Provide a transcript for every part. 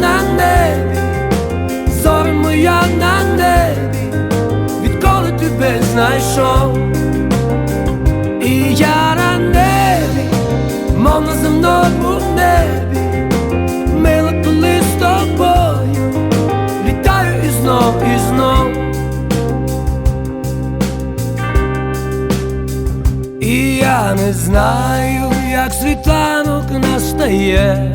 На небі, зоря моя на небі, відколи тебе знайшов. І я на небі, мов на земному небі, мила, коли з тобою літаю і знов, і знов. І я не знаю, як світанок настає,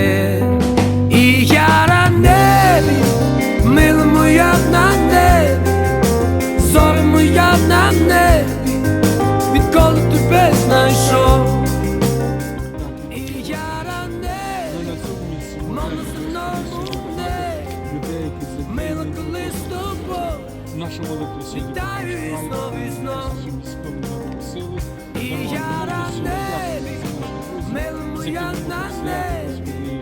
Людей, які мила, задіяні з тобою. В нашому електросвіті. літаю і знов, і знов. Сили. І я на небі, мила моя на небі,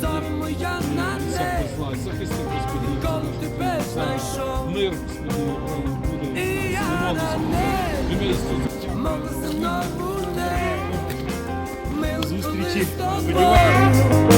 зоря моя на небі, Господи. тебе знайшов. Мир, Господи, буде. І я на небі, на земному небі, мила, коли Зустрічі. з тобою